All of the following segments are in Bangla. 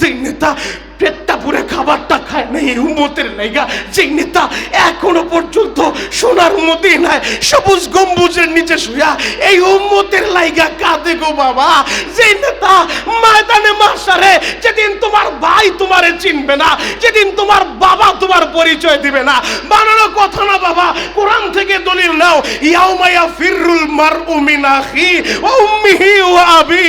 যে নেতা পেটটা পুরে খাবারটা খায় না এই উম্মতের লাইগা যে নেতা এখনও পর্যন্ত সোনার মদিনায় সবুজ গম্বুজের নিচে শুয়া, এই উম্মতের লাইগা কাঁদে গো বাবা। যে নেতা ময়দানে মাসারে, যেদিন তোমার ভাই তোমারে চিনবে না, যেদিন তোমার বাবা তোমার পরিচয় দিবে না। বানানো কথা না বাবা, কোরআন থেকে দলিল নাও ইয়াউমায়া ফিররুল আখি ওয়া উম্মিহি আবি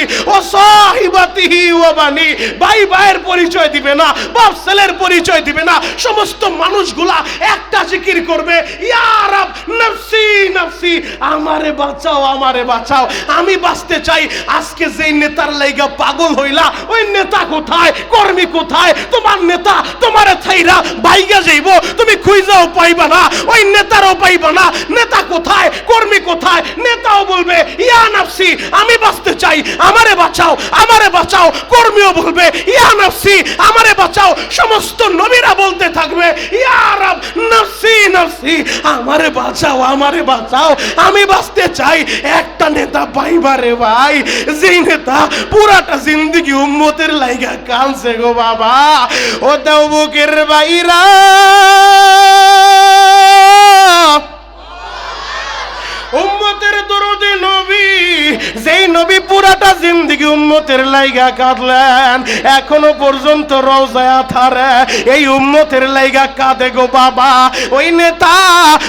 সাহিবাতিহি বানি। ভাই ভাইয়ের পরিচয় দিবে না, বাপ ছেলের পরিচয় দিবে না। সমস্ত মানুষগুলা একটা জিকির করবে, ইয়া নফসি নফসি, আমারে বাঁচাও আমারে বাঁচাও। আমি বাঁচতে চাই। আজকে যেই নেতার লাইগা পাগল হইলা, ওই নেতা কোথায়? কর্মী কোথায়? তোমার নেতা তোমারে থাইরা বাইগা যাইব। তুমি খুঁজাও পাইবা না, ওই নেতারও পাইবা না। নেতা কোথায়? কর্মী কোথায়? নেতাও বলবে, ইয়া নাফসি, আমি বাঁচতে চাই। আমারে বাঁচাও আমারে বাঁচাও। কর্মীও বলবে, ইয়া নাফসি, আমারে বাঁচাও। সমস্ত নবীরা বলতে থাকবে, ইয়া রাব, নাফসি নাফসি, আমারে বাঁচাও আমারে বাঁচাও। আমি বাঁচতে চাই একটা নেতা পাইবারে ভাই। যেই নেতা পুরাটা জিন্দগি উম্মতের লাইগা কানছে গো বাবা। ও দাও বুকের বাইরা। উম্মতের দরদে নবী যেই নবী পুরাটা জিন্দগি উম্মতের লাইগা কাঁদলেন, এখনও পর্যন্ত রওজায়া থারে এই উম্মতের লাইগা কাঁদে গো বাবা। ওই নেতা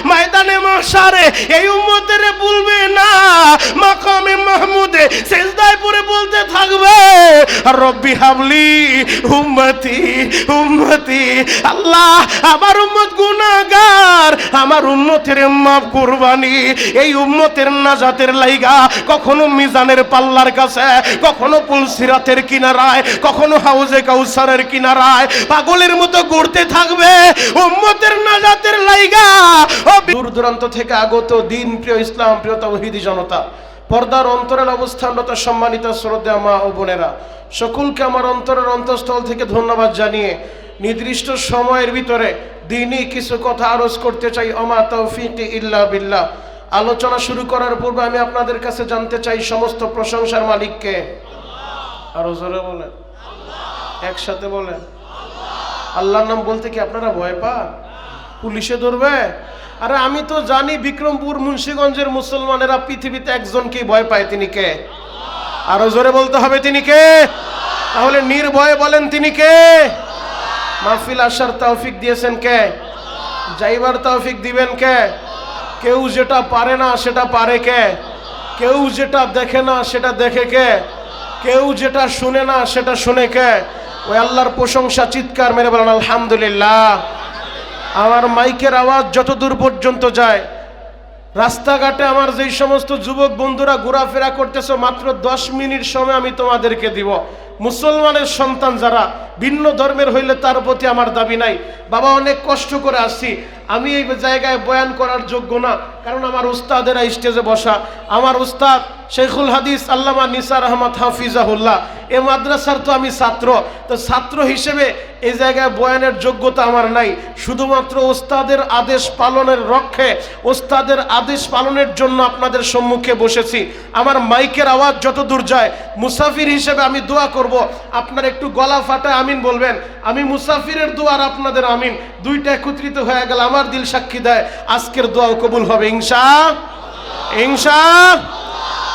ময়দানে মাসারে এই উম্মতের বলবে না, মাকামে মাহমুদে সেজদায় পরে বলতে থাকবে। রব্বি হাবলি উম্মতি উম্মতি, আল্লাহ আমার উম্মত গুনাহগার, আমার উম্মতের মাফ কুরবানি, এই উম্মতের নাজাতের লাইগা কখনো মিজানের পাল্লার কাছে, কখনো পুলসিরাতের কিনারায়, কখনো হাউজে কাউসারের কিনারায়, পাগলের মতো ঘুরতে থাকবে, উম্মতের নাজাতের লাইগা। দূর দূরান্ত থেকে আগত দিন, প্রিয় ইসলাম, প্রিয় তৌহিদি জনতা, পর্দার অন্তরের অবস্থানরত সম্মানিত শ্রদ্ধা মা ও বোনেরা, সকলকে আমার অন্তরের অন্তঃস্থল থেকে ধন্যবাদ জানিয়ে নির্দিষ্ট সময়ের ভিতরে দিনই কিছু কথা আরজ করতে চাই। অমা তৌফিক ইল্লা বিল্লাহ। আলোচনা শুরু করার পূর্বে আমি আপনাদের কাছে জানতে চাই সমস্ত প্রশংসার মালিককে। আরও জোরে বলেন। একসাথে বলেন। আল্লাহর নাম বলতে কি আপনারা ভয় পান? পুলিশে ধরবে? আরে আমি তো জানি বিক্রমপুর, মুন্সিগঞ্জের মুসলমানেরা পৃথিবীতে একজনকেই ভয় পায়। তিনি কে? আরও জোরে বলতে হবে তিনি কে? তাহলে নির্ভয়ে বলেন তিনি কে? মাহফিল আসার তৌফিক দিয়েছেন কে? যাইবার তৌফিক দিবেন কে? কেউ যেটা পারে না সেটা পারে কে? কেউ যেটা দেখে না সেটা দেখে কে? কেউ যেটা শুনে না সেটা শুনে কে? ওই আল্লাহর প্রশংসা, চিৎকার মেরে বলেন, আলহামদুলিল্লাহ। আমার মাইকের আওয়াজ যত দূর পর্যন্ত যায়, রাস্তাঘাটে আমার যেই সমস্ত যুবক বন্ধুরা ঘোরাফেরা করতেছো, মাত্র দশ মিনিট সময় আমি তোমাদেরকে দিব। মুসলমানের সন্তান যারা ভিন্ন ধর্মের হইলে তার প্রতি আমার দাবি নাই। বাবা, অনেক কষ্ট করে আসছি। আমি এই জায়গায় বয়ান করার যোগ্য না, কারণ আমার উস্তাদেরা স্টেজে বসা। আমার উস্তাদ শেখুল হাদিস আল্লামা নিসার আহমদ হাফিজাহুল্লাহ। এ মাদ্রাসার তো আমি ছাত্র। তো ছাত্র হিসেবে এই জায়গায় বয়ানের যোগ্যতা আমার নাই। শুধুমাত্র ওস্তাদের আদেশ পালনের রক্ষে ওস্তাদের আদেশ পালনের জন্য আপনাদের সম্মুখে বসেছি। আমার মাইকের আওয়াজ যত দূর যায়, মুসাফির হিসেবে আমি দোয়া আপনার একটু গলা ফাটা আমিন বলবেন। আমি মুসাফিরের দোয়ার আপনাদের আমিন। দুইটা একত্রিত হয়ে গেল আমার দিল সাক্ষী দেয়। আজকের দোয়াও কবুল হবে ইংসা ইনশা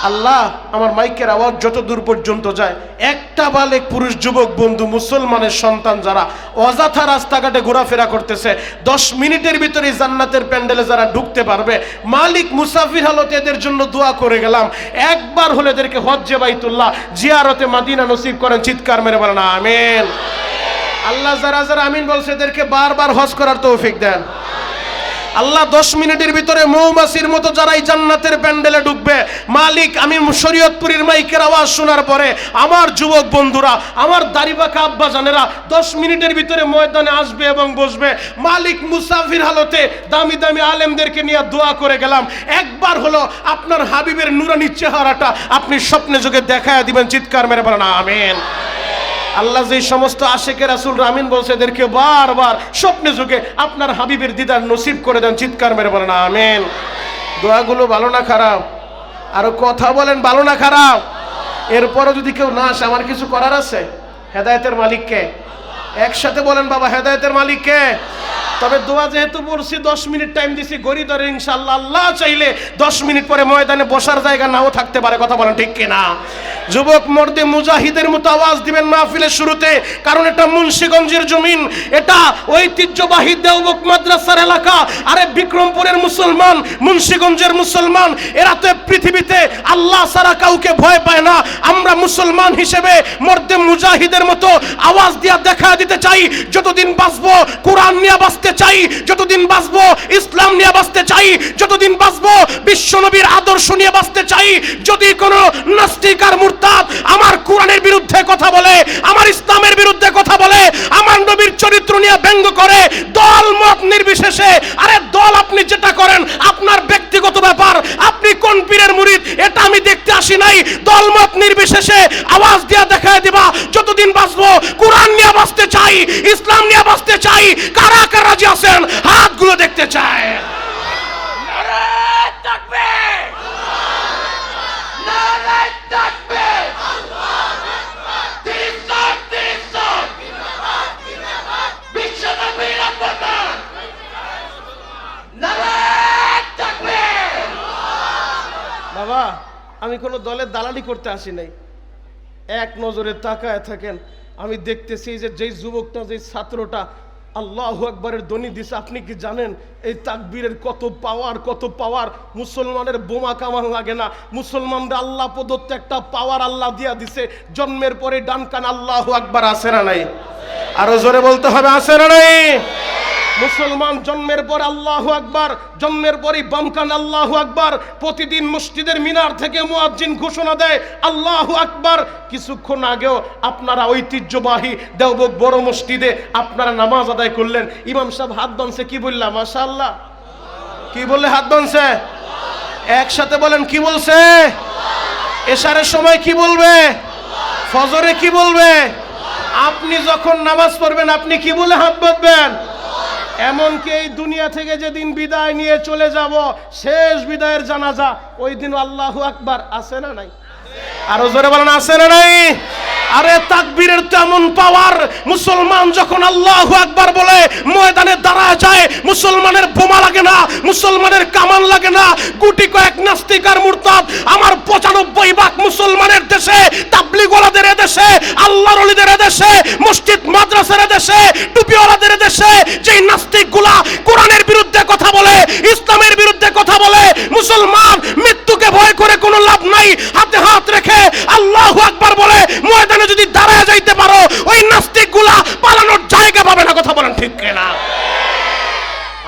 আল্লাহ আমার মাইকের আওয়াজ যত দূর পর্যন্ত যায়, একটা বালেক পুরুষ, যুবক, বন্ধু, মুসলমানের সন্তান যারা অযথা রাস্তাঘাটে ঘোরাফেরা করতেছে, দশ মিনিটের ভিতরে জান্নাতের প্যান্ডেলে যারা ঢুকতে পারবে, মালিক মুসাফির হালতে এদের জন্য দোয়া করে গেলাম। একবার হলে এদেরকে হজ্জে বাইতুল্লাহ জিয়ারতে মাদিনা নসিব করেন, চিৎকার মেরে বলেন, আমেন। আল্লাহ যারা যারা আমিন বলছে, এদেরকে বারবার হজ করার তৌফিক দেন। আল্লাহ দশ মিনিটের ভিতরে মৌমাছির মতো যারাই জান্নাতের প্যান্ডেলে ঢুকবে মালিক, আমি শরীয়তপুরীর মাইকের আওয়াজ শোনার পরে আমার যুবক বন্ধুরা, আমার দাড়িবাকা আব্বা জানেরা দশ মিনিটের ভিতরে ময়দানে আসবে এবং বসবে। মালিক মুসাফির হালতে দামি দামি আলেমদেরকে নিয়ে দোয়া করে গেলাম। একবার হলো আপনার হাবিবের নুরানি চেহারাটা আপনি স্বপ্নে যুগে দেখায় দিবেন, চিৎকার মেরে বলেন, আমেন। আল্লাহ যে সমস্ত আশেকে রাসুল রামিন বলছে, এদেরকে বারবার স্বপ্নে যুগে আপনার হাবিবের দিদার নসিব করে দেন, চিৎকার মেরে বলেন, আমেন। দোয়াগুলো ভালো না খারাপ? আরও কথা বলেন, ভালো না খারাপ? এরপরও যদি কেউ না আসে, আমার কিছু করার আছে? হেদায়তের মালিককে? একসাথে বলেন, বাবা, হেদায়েতের মালিককে তবে দোয়া যেহেতু বলছি দশ মিনিট টাইম দিছি, গড়ি ধরে ইনশাল্লাহ আল্লাহ চাইলে দশ মিনিট পরে ময়দানে বসার জায়গা নাও থাকতে পারে, কথা বলেন ঠিক কিনা? যুবক মর্দে মুজাহিদের মতো আওয়াজ দিবেন মাহফিলের শুরুতে, কারণ এটা মুন্সিগঞ্জের জমিন, এটা ঐতিহ্যবাহী দেওবক মাদ্রাসার এলাকা। আরে বিক্রমপুরের মুসলমান, মুন্সিগঞ্জের মুসলমান, এরা তো পৃথিবীতে আল্লাহ সারা কাউকে ভয় পায় না। আমরা মুসলমান হিসেবে মর্দে মুজাহিদের মতো আওয়াজ দিয়া দেখা দিতে চাই, যতদিন বাঁচবো, কোরআন নিয়ে বাঁচতে চাই, যতদিন বাঁচবো, ইসলাম নিয়ে বাঁচতে চাই, যতদিন বাঁচবো বিশ্বনবীর আদর্শ নিয়ে বাঁচতে চাই, যদি কোনো নাস্তিক আর মুরতাদ আমার কোরআনের বিরুদ্ধে কথা বলে, আমার ইসলামের বিরুদ্ধে কথা বলে, আমার নবীর চরিত্র নিয়ে ব্যঙ্গ করে, দল মত নির্বিশেষে, আরে দল আপনি যেটা করেন, আপনার ব্যক্তিগত ব্যাপার, আপনি কোন পীরের মুরিদ, এটা আমি দেখতে আসি নাই, দল মত নির্বিশেষে আওয়াজ দিয়া দেখায় দিবা, যতদিন বাঁচবো, কোরআন নিয়ে বাঁচতে চাই ইসলাম নিয়ে বাঁচতে চাই কারা কারা রাজি আছেন হাতগুলো দেখতে বাবা আমি কোনো দলের দালালি করতে আসি নাই। এক নজরে তাকায় থাকেন আমি দেখতেছি যে যেই যুবকটা, যেই ছাত্রটা, আল্লাহ আকবরের ধ্বনি দিছে। আপনি কি জানেন? এই তাকবীরের কত পাওয়ার কত পাওয়ার মুসলমানের বোমা কামান লাগে না। মুসলমানরা আল্লাহ প্রদত্ত একটা পাওয়ার আল্লাহ দিয়া দিছে। জন্মের পরে ডানকান আল্লাহ আকবর আসে না নাই? আরও জোরে বলতে হবে, আসে না নাই? মুসলমান জন্মের পর আল্লাহ আকবার, জন্মের পরই বামকান আল্লাহ আকবার, প্রতিদিন মসজিদের মিনার থেকে মুয়াজ্জিন ঘোষণা দেয়, আল্লাহ আকবার। কিছুক্ষণ আগেও আপনারা ঐতিহ্যবাহী দেওবক বড় মসজিদে আপনারা নামাজ আদায় করলেন। ইমাম সাহেব হাত বানছে, কি বললাম মাশাআল্লাহ। কি বললে হাত বানছে? একসাথে বলেন, কি বলছে? এশারের সময় কি বলবে? ফজরে কি বলবে? আপনি যখন নামাজ পড়বেন, আপনি কি বলে হাত বাঁধবেন? এমনকি এই দুনিয়া থেকে যেদিন বিদায় নিয়ে চলে যাব, শেষ বিদায়ের জানাজা, ওই দিন আল্লাহ আকবার আছে না নাই? আরও জোরে বলেন, আছে না নাই? আরে তাকবীরের তেমন পাওয়ার মুসলমান যখন আল্লাহ আকবার বলে, ময়দানে দাঁড়ায় যায়, মুসলমানের বোমা লাগে না, মুসলমানের কামান লাগে না, গুটি কয়েক নাস্তিক আর মুরতাদ, আমার পঁচানব্বই ভাগ মুসলমানের দেশে, তাবলিগওয়ালাদের দেশে আল্লাহর অলিদের দেশে মসজিদ, মাদ্রাসার দেশে টুপিওয়ালাদের দেশে যেই নাস্তিকগুলা কোরআনের বিরুদ্ধে কথা বলে, ইসলামের বিরুদ্ধে কথা বলে, মুসলমান মৃত্যুকে ভয় করে কোনো লাভ নাই, হাতে হাত রেখে আল্লাহ আকবার বলে, ময়দানে যদি দাঁড়ায় যাইতে পারো, ওই নাস্তিকগুলা পালানোর জায়গা পাবে না, কথা বলেন ঠিক না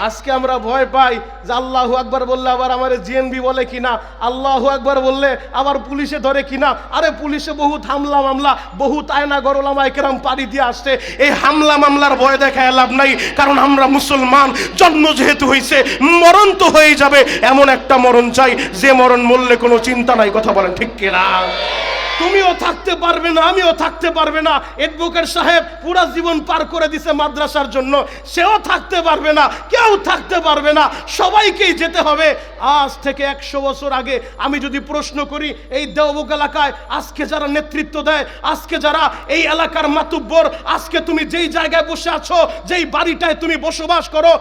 আজকে আমরা ভয় পাই যে আল্লাহ আকবার বললে আবার আমার জিএনবি বলে কিনা? আল্লাহ আকবার বললে আবার পুলিশে ধরে কিনা? আরে পুলিশে বহুত হামলা মামলা, বহুত আয়না গরলামা একরাম পাড়ি দিয়ে আসছে। এই হামলা মামলার ভয় দেখায় লাভ নাই, কারণ আমরা মুসলমান, জন্ম যেহেতু হয়েছে মরণ তো হয়ে যাবে। এমন একটা মরণ চাই, যে মরণ মরলে কোনো চিন্তা নাই, কথা বলেন ঠিক কিনা? তুমিও থাকতে পারবে না, আমিও থাকতে পারবে না। এডভোকেট সাহেব পুরা জীবন পার করে দিছে মাদ্রাসার জন্য। সেও থাকতে পারবে না, কেউ থাকতে পারবে না। সবাইকেই যেতে হবে। আজ থেকে একশো বছর আগে আমি যদি প্রশ্ন করি, এই দেওবক এলাকায় আজকে যারা নেতৃত্ব দেয়, আজকে যারা এই এলাকার মাতুব্বর, আজকে তুমি যেই জায়গায় বসে আছো, যেই বাড়িটায় তুমি বসবাস করো,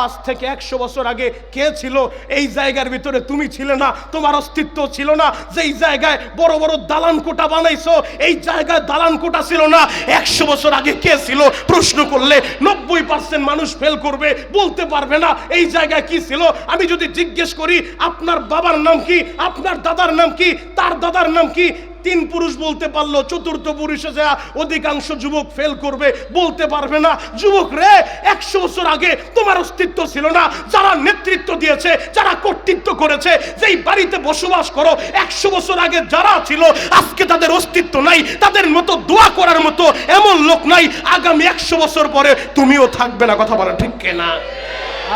আজ থেকে একশো বছর আগে কে ছিল? এই জায়গার ভিতরে তুমি ছিলে না, তোমার অস্তিত্ব ছিল না। যেই জায়গায় বড় বড় দালান কোটা বানাইছো, এই জায়গায় দালান কোটা ছিল না। একশো বছর আগে কে ছিল? প্রশ্ন করলে নব্বই পার্সেন্ট মানুষ ফেল করবে, বলতে পারবে না এই জায়গায় কি ছিল। আমি যদি জিজ্ঞেস করি, আপনার বাবার নাম কি? আপনার দাদার নাম কি? তার দাদার নাম কি? তিন পুরুষ বলতে পারল, চতুর্থ পুরুষে যা অধিকাংশ যুবক ফেল করবে, বলতে পারবে না। যুবক রে, একশো বছর আগে তোমার অস্তিত্ব ছিল না। যারা নেতৃত্ব দিয়েছে, যারা কর্তৃত্ব করেছে, যেই বাড়িতে বসবাস করো, একশো বছর আগে যারা ছিল, আজকে তাদের অস্তিত্ব নাই, তাদের মতো দোয়া করার মতো এমন লোক নাই। আগামী একশো বছর পরে তুমিও থাকবে না, কথা বলা ঠিক না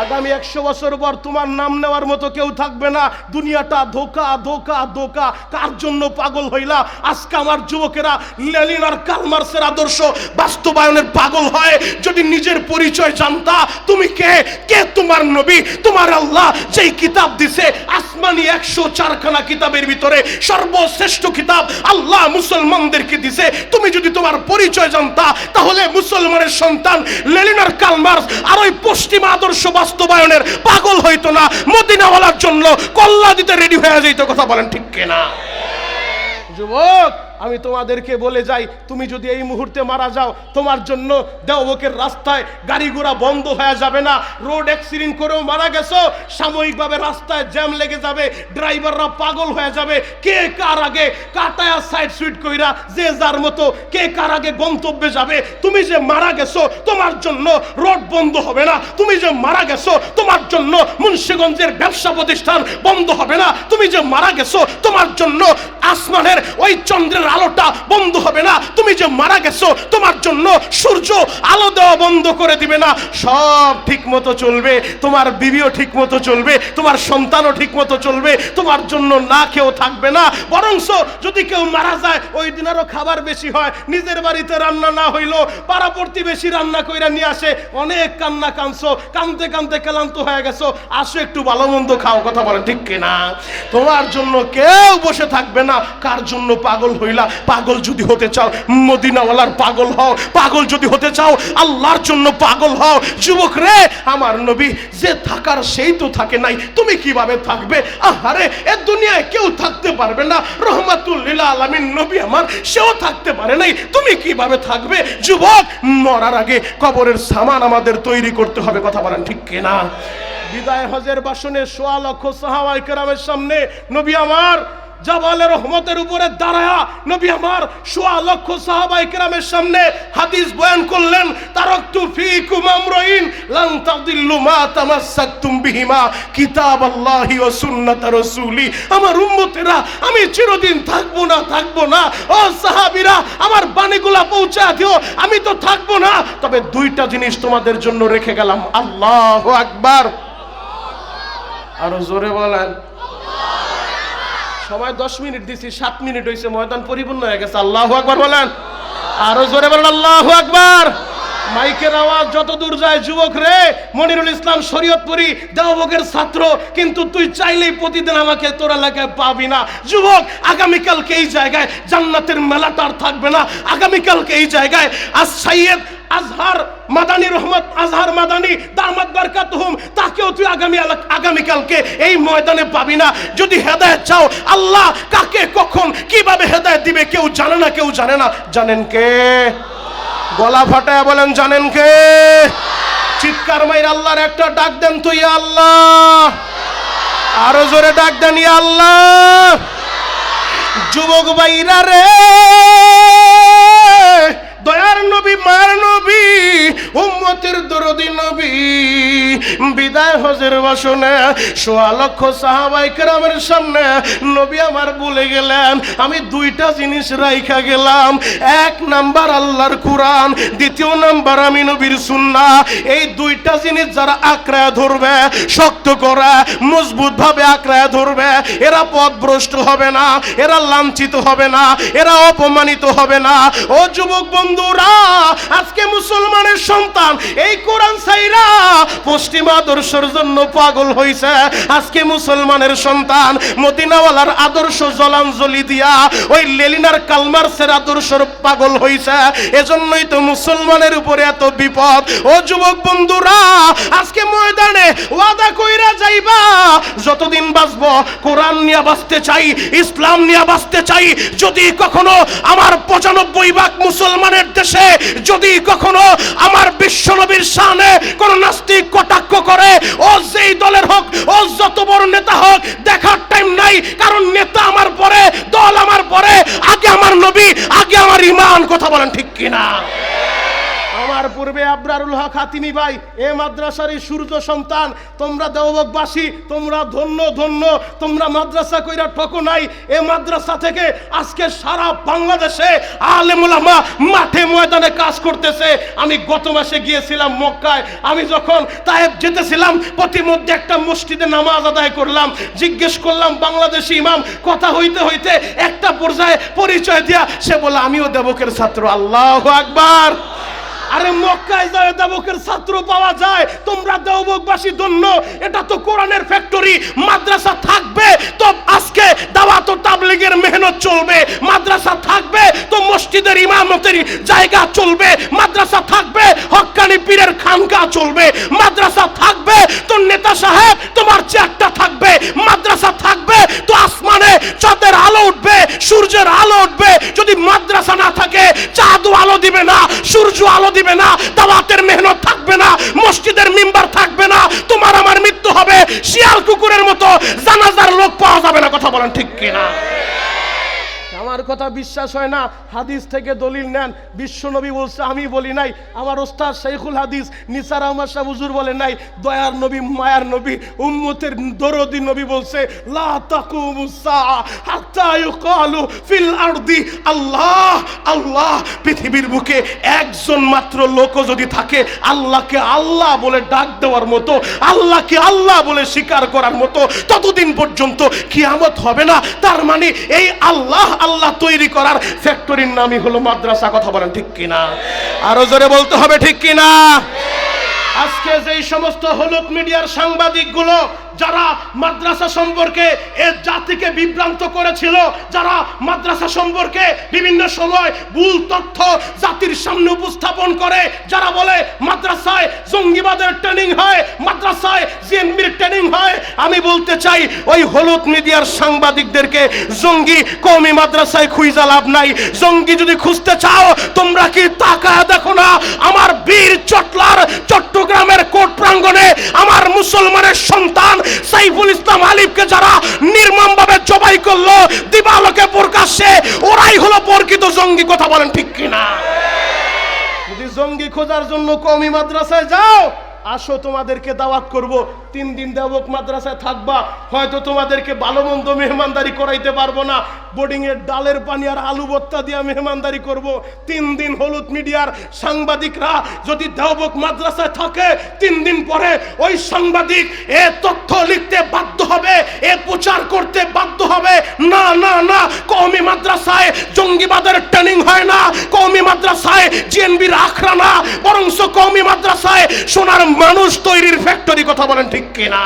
আগামী একশো বছর পর তোমার নাম নেওয়ার মতো কেউ থাকবে না। দুনিয়াটা ধোকা ধোকা ধোকা। কার জন্য পাগল হইলা? আজকে আমার যুবকেরা লেলিন আর কালমার্সের আদর্শ বাস্তবায়নের পাগল হয়। যদি নিজের পরিচয় জানতা, তুমি কে? কে তোমার নবী? তোমার আল্লাহ যেই কিতাব দিছে, আসমানি একশো চারখানা কিতাবের ভিতরে সর্বশ্রেষ্ঠ কিতাব আল্লাহ মুসলমানদেরকে দিছে। তুমি যদি তোমার পরিচয় জানতা, তাহলে মুসলমানের সন্তান লেলিনার কালমার্স আর ওই পশ্চিমা আদর্শ বাস্তবায়নের পাগল হইতো না, মদিনাওয়ালার জন্য কল্লা দিতে রেডি হয়ে যেত কথা বলেন ঠিক কিনা? যুবক আমি তোমাদেরকে বলে যাই, তুমি যদি এই মুহূর্তে মারা যাও, তোমার জন্য দেওবকের রাস্তায় গাড়ি ঘোড়া বন্ধ হয়ে যাবে না। রোড অ্যাক্সিডেন্ট করেও মারা গেছো, সাময়িকভাবে রাস্তায় জ্যাম লেগে যাবে, ড্রাইভাররা পাগল হয়ে যাবে। কে কার আগে কাটায়া সাইড সুইট কইরা যে যার মতো, কে কার আগে গন্তব্যে যাবে? তুমি যে মারা গেছো, তোমার জন্য রোড বন্ধ হবে না। তুমি যে মারা গেছো, তোমার জন্য মুন্সিগঞ্জের ব্যবসা প্রতিষ্ঠান বন্ধ হবে না। তুমি যে মারা গেছো, তোমার জন্য আসমানের ওই চন্দ্রের আলোটা বন্ধ হবে না। তুমি যে মারা গেছো, তোমার জন্য সূর্য আলো দেওয়া বন্ধ করে দিবে না। সব ঠিক মতো চলবে, তোমার বিবিও ঠিক মতো চলবে, তোমার সন্তানও ঠিক মতো চলবে, তোমার জন্য না কেউ থাকবে না। বরংস যদি কেউ মারা যায়, ওই দিন আরও খাবার বেশি হয়, নিজের বাড়িতে রান্না না হইল পাড়া বেশি রান্না কইরা নিয়ে আসে। অনেক কান্না কানছো কানতে কানতে ক্লান্ত হয়ে গেছো। আসো একটু ভালো মন্দ খাও, কথা বলেন ঠিক কিনা? তোমার জন্য কেউ বসে থাকবে না, কার জন্য পাগল হইলা পাগল যদি হতে চাও, মদিনাওয়ালার পাগল হও, পাগল যদি হতে চাও, আল্লাহর জন্য পাগল হও। যুবক রে, আমার নবী, যে থাকার সেই তো থাকে নাই, তুমি কীভাবে থাকবে? আহারে, এ দুনিয়ায় কেউ থাকতে পারবে না। রহমাতুল্লিল আলামিন নবী আমার, সেও থাকতে পারে নাই। তুমি কীভাবে থাকবে? যুবক, মরার আগে কবরের সামান আমাদের তৈরি করতে হবে, কথা বলেন ঠিক কিনা? বিদায় হজের বাসনে সোয়া লক্ষ সাহাবাই কেরামের সামনে নবী আমার জাবালে রহমতের উপরে দাঁড়ায়া নবী আমার সোয়া লক্ষ সাহাবাই কেরামের সামনে হাদিস বয়ান করলেন, তারকতু ফিকুম আমরাইন লান তাদিল্লু মা তামাসসাকতুম বিহিমা কিতাবাল্লাহি ওয়া সুন্নাত রাসূলি। আমার উম্মতেরা, আমি চিরদিন থাকব না থাকব না। ও সাহাবীরা, আমার বাণীগুলা পৌঁছা দিও, আমি তো থাকব না। তবে দুইটা জিনিস তোমাদের জন্য রেখে গেলাম, আল্লাহু আকবার। আরও জোরে বলেন। সময় দশ মিনিট দিছি, সাত মিনিট হয়েছে ময়দান পরিপূর্ণ হয়ে গেছে। আল্লাহ আকবার বলেন। আরও জোরে বলেন, আল্লাহ আকবার। মাইকের আওয়াজ যত দূর যায়, যুবক রে, মনিরুল ইসলাম শরীয়তপুরি দেওবকের ছাত্র, কিন্তু তুই চাইলেই প্রতিদিন আমাকে তোর এলাকায় পাবি না। যুবক, আগামীকালকে এই জায়গায় জান্নাতের মেলাটা আর থাকবে না। আগামীকালকে এই জায়গায় আজ সাইয়েদ আজহার মাদানী রহমত, আজহার মাদানী দামাত বারকাতুহুম তাকেও তুই আগামী আগামীকালকে এই ময়দানে পাবি না। যদি হেদায়েত চাও, আল্লাহ কাকে, কখন, কীভাবে হেদায়েত দিবে কেউ জানে না, কেউ জানে না। জানেন কে? গলা ফাটায় বলেন, জানেন কে? চিৎকার মাইর আল্লাহর একটা ডাক দেন তুই আল্লাহ। আরও জোরে ডাক দেন, ইয়া আল্লাহ। যুবক বাইরা রে। দয়ার নবী, মার নবী, উম্মতের দরদি নবী। বিদায় হজের বাসনে সোয়া লক্ষ সাহাবাই কেরামের সামনে নবী আমার বলে গেলেন, আমি দুইটা জিনিস রাইখা গেলাম। এক নাম্বার আল্লাহর কোরআন, দ্বিতীয় নাম্বার আমি নবীর সুন্না এই দুইটা জিনিস যারা আঁকড়ায় ধরবে, শক্ত করে মজবুত ভাবে আঁকড়ায় ধরবে, এরা পথভ্রষ্ট হবে না, এরা লাঞ্ছিত হবে না, এরা অপমানিত হবে না। ও যুবক বন্ধুরা আজকে মুসলমানের সন্তান এই কোরআন সাইরা পশ্চিম আদর্শের জন্য পাগল হইছে। আজকে মুসলমানের সন্তান মদিনাওয়ালার আদর্শ জলাঞ্জলি দিয়া ওই লেলিনার কালমার্সের আদর্শের পাগল হইছে। এজন্যই তো মুসলমানের উপরে এত বিপদ। ও যুবক বন্ধুরা, আজকে ময়দানে ওয়াদা কইরা যাইবা, যতদিন বাঁচবো, কোরআন নিয়ে বাঁচতে চাই, ইসলাম নিয়ে বাঁচতে চাই, যদি কখনো আমার পঁচানব্বই ভাগ মুসলমানের দেশে, যদি কখনো আমার বিশ্বনবীর সামনে কোন নাস্তিক কটাক্ষ করে, ও যেই দলের হোক, ও যত বড় নেতা হোক, দেখার টাইম নাই, কারণ নেতা আমার পরে, দল আমার পরে, আগে আমার নবী, আগে আমার ইমান কথা বলেন ঠিক কিনা? আমার পূর্বে আবরারুল হক হাতিমি ভাই, এ মাদ্রাসারই সূর্য সন্তান। তোমরা দেওবকবাসী, তোমরা ধন্য ধন্য, তোমরা মাদ্রাসা কইরা ঠকো নাই। এ মাদ্রাসা থেকে আজকে সারা বাংলাদেশে আলেমুলামা মাঠে ময়দানে কাজ করতেছে। আমি গত মাসে গিয়েছিলাম মক্কায়। আমি যখন তাহেব যেতেছিলাম প্রতিমধ্যে একটা মসজিদে নামাজ আদায় করলাম। জিজ্ঞেস করলাম, বাংলাদেশি ইমাম, কথা হইতে হইতে একটা পর্যায়ে পরিচয় দিয়া? সে বলে আমিও দেবকের ছাত্র, আল্লাহ আকবার। আরে মক্কায় যায়, দেবকের ছাত্র পাওয়া যায়। তোমরা দেওবকবাসী ধন্য, এটা তো কোরআনের ফ্যাক্টরি মাদ্রাসা থাকবে, তো আজকে দাওয়াত ও তাবলিগের মেহনত চলবে। মাদ্রাসা থাকবে, তো মসজিদের ইমামতের জায়গা চলবে। মাদ্রাসা থাকবে হক্কানি পীরের খানকা চলবে। মাদ্রাসা থাকবে, তো নেতা সাহেব, তোমার চেয়ারটা থাকবে। মাদ্রাসা তো চাঁদের আলো উঠবে, সূর্যের আলো উঠবে। যদি মাদ্রাসা না থাকে চাঁদও আলো দিবে না, সূর্য আলো দিবে না, দাওয়াতের মেহনত থাকবে না, মসজিদের মিম্বার থাকবে না, তোমার আমার মৃত্যু হবে, শিয়াল কুকুরের মতো জানাজার লোক পাওয়া যাবে না, কথা বলেন ঠিক কিনা? কথা বিশ্বাস হয় না, হাদিস থেকে দলিল নেন। বিশ্বনবী বলছে, আমি বলি নাই, আমার ওস্তাদ শেখুল হাদিস, নিসার আহমদ শাহ হুজুর বলে নাই, দয়ার নবী, মায়ার নবী, উম্মতের দরদি নবী বলছে আল্লাহ আল্লাহ, পৃথিবীর বুকে একজন মাত্র লোক যদি থাকে, আল্লাহকে আল্লাহ বলে ডাক দেওয়ার মতো, আল্লাহকে আল্লাহ বলে স্বীকার করার মতো, ততদিন পর্যন্ত কিয়ামত হবে না। তার মানে এই আল্লাহ আল্লাহ তৈরি করার ফ্যাক্টরির নামই হলো মাদ্রাসা, কথা বলেন ঠিক কিনা? আরও জোরে বলতে হবে ঠিক কিনা? আজকে যেই সমস্ত হলুদ মিডিয়ার সাংবাদিকগুলো যারা মাদ্রাসা সম্পর্কে এ জাতিকে বিভ্রান্ত করেছিল, যারা মাদ্রাসা সম্পর্কে বিভিন্ন সময় ভুল তথ্য জাতির সামনে উপস্থাপন করে, যারা বলে মাদ্রাসায় জঙ্গিবাদের ট্রেনিং হয়, মাদ্রাসায় জিএনবির ট্রেনিং হয়, আমি বলতে চাই, ওই হলুদ মিডিয়ার সাংবাদিকদেরকে জঙ্গি কওমি মাদ্রাসায় খুঁজা লাভ নাই। জঙ্গি যদি খুঁজতে চাও, তোমরা কি তাকায় দেখো না? আমার বীর চটলার চট্টগ্রামের কোর্ট প্রাঙ্গণে আমার মুসলমানের সন্তান সাইফুল ইসলাম আলিফকে যারা নির্মমভাবে জবাই করল, দিবালোকে প্রকাশ্যে, ওরাই হলো প্রকৃত জঙ্গি, কথা বলেন ঠিক কিনা? জঙ্গি খোঁজার জন্য কমি মাদ্রাসায় যাও, আসো তোমাদেরকে দাওয়াত করব। তিন দিন দেবক মাদ্রাসায় থাকবা, হয়তো তোমাদেরকে ভালো মন্দ মেহমানদারি করাইতে পারব না। বোর্ডিং এর ডালের পানি আর আলু ভর্তা দিয়া মেহমানদারি করব। তিন দিন হলুদ মিডিয়ার সাংবাদিকরা যদি দেওবক মাদ্রাসায় থাকে, তিন দিন পরে ওই সাংবাদিক এ তথ্য লিখতে বাধ্য হবে, এ প্রচার করতে বাধ্য হবে। না না না, কওমি মাদ্রাসায় জঙ্গিবাদের ট্রেনিং হয় না, কওমি মাদ্রাসায় জিএনবির আখড়া না, বরংস কওমি মাদ্রাসায় সোনার মানুষ তৈরির ফ্যাক্টরি কথা বলেন ঠিক কিনা?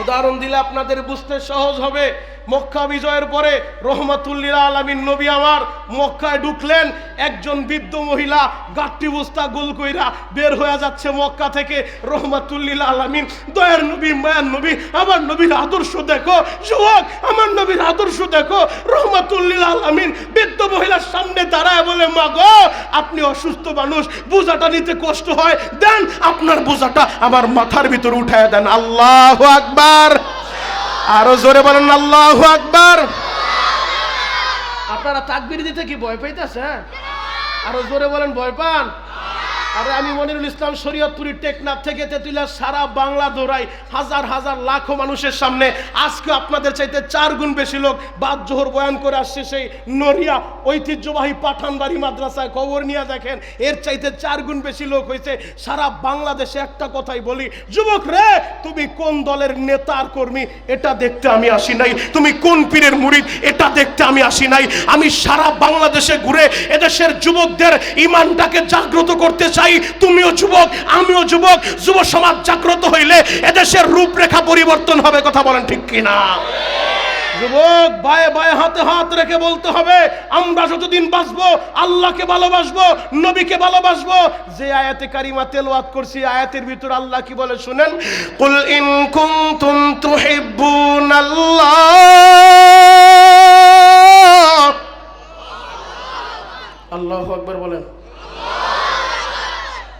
উদাহরণ দিলে আপনাদের বুঝতে সহজ হবে। মক্কা বিজয়ের পরে রহমাতুল্লিল আলমিন নবী আমার মক্কায় ঢুকলেন। একজন বৃদ্ধ মহিলা গাঠটি বস্তা গোল কইরা বের হয়ে যাচ্ছে মক্কা থেকে। রহমাতুল্লিল আলমিন, দয়ার নবী, মায়ার নবী, আমার নবীর আদর্শ দেখো, যুবক, আমার নবীর আদর্শ দেখো। রহমাতুল্লিল আলমিন বৃদ্ধ মহিলার সামনে দাঁড়ায় বলে মা গো আপনি অসুস্থ মানুষ, বোঝাটা নিতে কষ্ট হয়। দেন আপনার বোঝাটা আমার মাথার ভিতর উঠায় দেন। আল্লাহ আকবার। আরও জোরে বলেন, আল্লাহ আকবার আপনারা তাকবির দিতে কি ভয় পাইতেছে আরও জোরে বলেন, ভয় পান আরে আমি মনিরুল ইসলাম শরীয়তপুরি টেকনাফ থেকে তেতুলিয়া সারা বাংলা দৌড়াই হাজার হাজার লাখো মানুষের সামনে। আজকে আপনাদের চাইতে চার গুণ বেশি লোক বাদ জোহর বয়ান করে আসছে সেই নরিয়া ঐতিহ্যবাহী পাঠানবাড়ি মাদ্রাসায় খবর নিয়ে দেখেন। এর চাইতে চার গুণ বেশি লোক হয়েছে। সারা বাংলাদেশে একটা কথাই বলি, যুবক রে, তুমি কোন দলের নেতা আর কর্মী? এটা দেখতে আমি আসি নাই। তুমি কোন পীরের মুরিদ? এটা দেখতে আমি আসি নাই। আমি সারা বাংলাদেশে ঘুরে এদেশের যুবকদের ইমানটাকে জাগ্রত করতে চাই। তুমিও যুবক, আমিও যুবক। যুব সমাজ জাগ্রত হইলে এদেশের রূপরেখা পরিবর্তন হবে, কথা বলেন ঠিক কিনা? যুবক, বায়ে বায়ে হাতে হাত রেখে বলতে হবে, আমরা যতদিন বাঁচবো, আল্লাহকে ভালোবাসবো, নবীকে ভালোবাসবো। যে আয়াতে কারিমা তেলাওয়াত করছি আয়াতের ভিতর আল্লাহ কি বলে শুনেন? কুল ইন কুনতুম তুহিব্বুনাল্লাহ। আল্লাহু আকবার বলেন।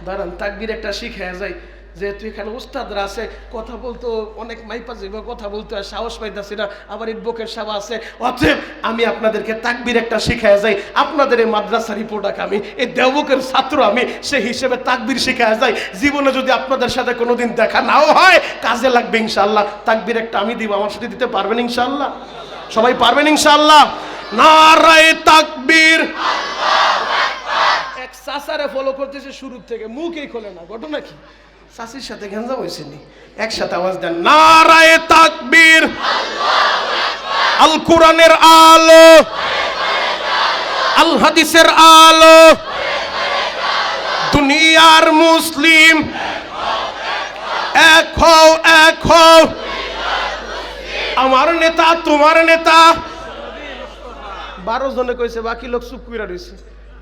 দাঁড়ান, তাকবির একটা শিখে যাই। যেহেতু এখানে উস্তাদরা আছে, কথা বলতো, অনেক মাইপা যাইব কথা বলতে সাহস পাইতাছি না, আবার ইটবকের সাবা আছে। অতএব আমি আপনাদেরকে তাকবির একটা শিখায় যাই, আপনাদের এই মাদ্রাসারই প্রোডাক্ট আমি, এই দেবকের ছাত্র আমি, সেই হিসেবে তাকবির শিখায় যাই। জীবনে যদি আপনাদের সাথে কোনোদিন দেখা নাও হয়, কাজে লাগবে ইনশাল্লাহ তাকবির একটা আমি দিব, আমার সাথে দিতে পারবেন ইনশাল্লাহ সবাই পারবেন ইনশাল্লাহ নারায় তাকবীর! এক সাসারে ফলো করতেছে শুরুর থেকে মুখেই খোলে না ঘটনা কি? সাসির সাথে গেঞ্জা হয়েছে নি একসাথে আওয়াজ দেন নারায় তাকবীর আল কোরআনের আলো আল হাদিসের আলো দুনিয়ার মুসলিম এক হও এক হও আমার নেতা তোমার নেতা। বারো জনে কইছে বাকি লোক চুপ করে রয়েছে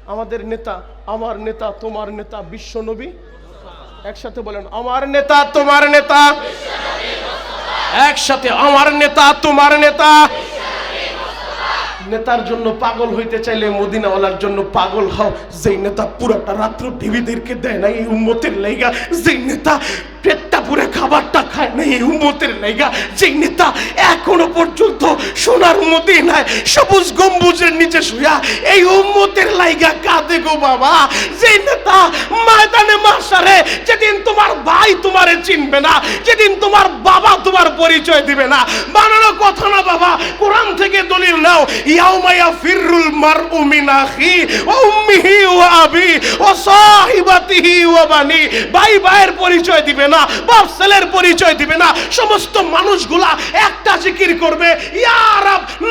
আমাদের নেতা, আমার নেতা, তোমার নেতা, বিশ্ব নবী। একসাথে বলেন, আমার নেতা, তোমার নেতা। একসাথে, আমার নেতা, তোমার নেতা। নেতার জন্য পাগল হইতে চাইলে মদিনাওয়ালার জন্য পাগল হও। যেই নেতা পুরাটা রাত্র টিভিদেরকে দেয় না, এই উম্মতের লাইগা, যেই নেতা পেটটা পুরে খাবারটা যেই নেতা এখনও পর্যন্ত সোনার মদিনায় সবুজ গম্বুজের নিচে শুয়া, এই উম্মতের লাইগা কাঁদে গো বাবা। নেতা ময়দানে মাসারে, যেদিন তোমার ভাই তোমারে চিনবে না, যেদিন তোমার বাবা তোমার পরিচয় দিবে না। বানানো কথা না বাবা, কোরআন থেকে দলিল নাও ইয়াউমায়া ফিররুল মারউ মিন আখি ওয়া উম্মিহি ওয়া আবি ওয়া সাহিবাতিহি ওয়া বানি। ভাই ভাইয়ের পরিচয় দিবে না, বাপ ছেলের পরিচয় দিবে না। সমস্ত মানুষগুলা একটা জিকির করবে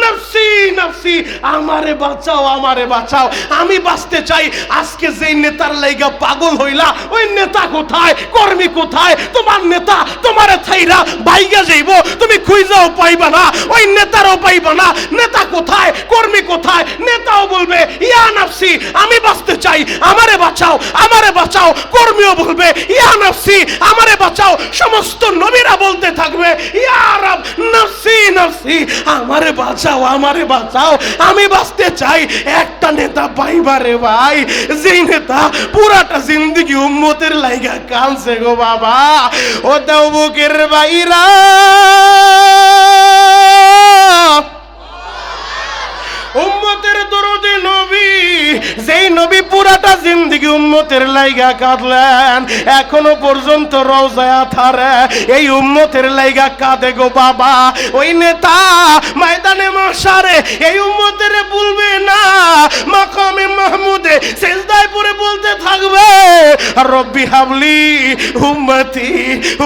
নফসি নফসি, আমারে বাঁচাও আমারে বাঁচাও। আমি বাঁচতে চাই, আজকে যে নেতার লাইগা পাগল হইলা, ওই নেতা কোথায়, কর্মী কোথায়? তোমার নেতা তোমার থাইরা বাইগা যাইব, তুমি খুঁজাও পাইবা না, ওই নেতারও পাইবা না। নেতা কোথায়? কর্মী কোথায়? নেতাও বলবে, ইয়া নাফসি, আমি বাঁচতে চাই, আমারে বাঁচাও আমারে বাঁচাও। কর্মীও বলবে, ইয়া নাফসি, আমারে বাঁচাও। সমস্ত নবীরা বলতে থাকবে, ইয়া রাব, নাফসি নাফসি, আমারে বাঁচাও আমারে বাঁচাও, আমি বাঁচতে চাই। একটা নেতা পাইবারে ভাই, যেই নেতা পুরাটা জিন্দগি উম্মতের লাইগা কানছে গো বাবা, ও দাও বুকের বাইরা। উম্মতের দরদে নবী, যেই নবী পুরাটা লাইগা কাঁদলেন, এখনও পর্যন্ত রওজায়া থারে এই লাইগা কাঁদে গো বাবা। ওই নেতা ময়দানে এই বলবে না, মাকামে মাহমুদে সেজদায় পরে বলতে থাকবে। রব্বি হাবলি, উম্মতি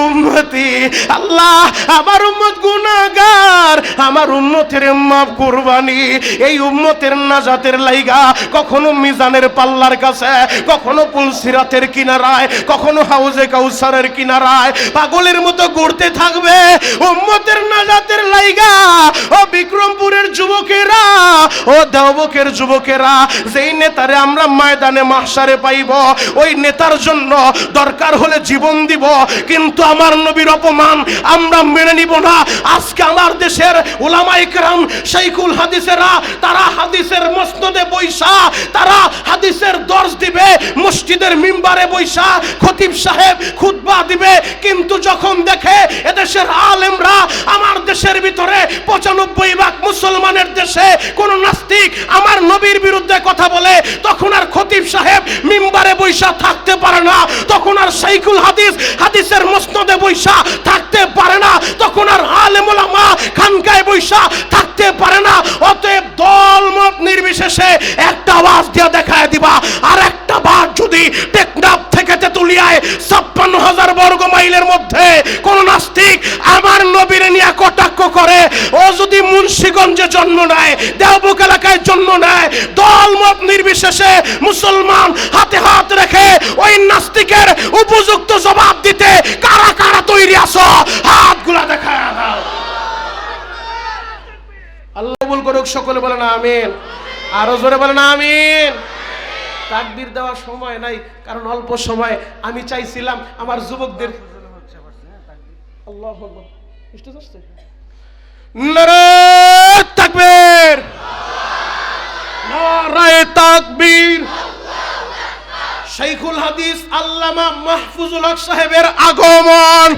উম্মতি, আল্লাহ, আমার উম্মত গুনাহগার, আমার উম্মতের মাফ কুরবানি, এই উম্মতের নাজাতের লাইগা কখনো মিজানের পাল্লার কাছে, কখনো পুলসিরাতের কিনারায়, কখনো হাউজে কাউসারের কিনারায়, পাগলের মতো ঘুরতে থাকবে, উম্মতের নাজাতের লাইগা। ও বিক্রমপুরের যুবকেরা, ও দেওবকের যুবকেরা, যেই নেতারে আমরা ময়দানে মাহসারে পাইব, ওই নেতার জন্য দরকার হলে জীবন দিব, কিন্তু আমার নবীর অপমান আমরা মেনে নিব না। আজকে আমার দেশের ওলামা ইকরাম শাইখুল হাদিসেরা, তারা হাদিসের মসনদে বৈশা, তারা হাদিসের দর্শ দিবে, মসজিদের মিম্বারে বৈশা, খতিব সাহেব খুতবা দিবে। কিন্তু যখন দেখে এদেশের আলেমরা আমার দেশের ভিতরে পঁচানব্বই ভাগ মুসলমানের দেশে কোন নাস্তিক আমার নবীর বিরুদ্ধে কথা বলে, তখন আর খতিব সাহেব মিম্বারে বৈশা থাকতে পারে না। তখন আর শাইখুল হাদিস হাদিসের মসনদে বৈশা থাকতে পারে না। তখন আর আলেমুলামা খানকায় বৈশা থাকতে পারে না। অতএব দল মত নির্বিশেষে একটা আওয়াজ দিয়ে দেখায় দিবা। আর একটা বার যদি টেকনাফ থেকে তেতুলিয়ায় ছাপ্পান্ন হাজার বর্গ মাইলের মধ্যে কোন নাস্তিক আমার নবীর নিয়ে কটাক্ষ করে, ও যদি মুন্সিগঞ্জে জন্ম নেয়, দেওবুক এলাকায় জন্ম নেয়, দল মত নির্বিশেষে মুসলমান হাতে হাত রেখে ওই নাস্তিকের উপযুক্ত জবাব দিতে কারা কারা তৈরি আছো? হাতগুলা দেখায় দাও। আল্লাহ কবুল করুক, সকলে বলেন আমিন। আরও জোরে বলেন, আমিন। তাকবীর দেওয়ার সময় নাই, কারণ অল্প সময় আমি চাইছিলাম আমার যুবকদের তাকবীর। নারায়ে তাকবীর। শাইখুল হাদিস আল্লামা মাহফুজুল হক সাহেবের আগমন।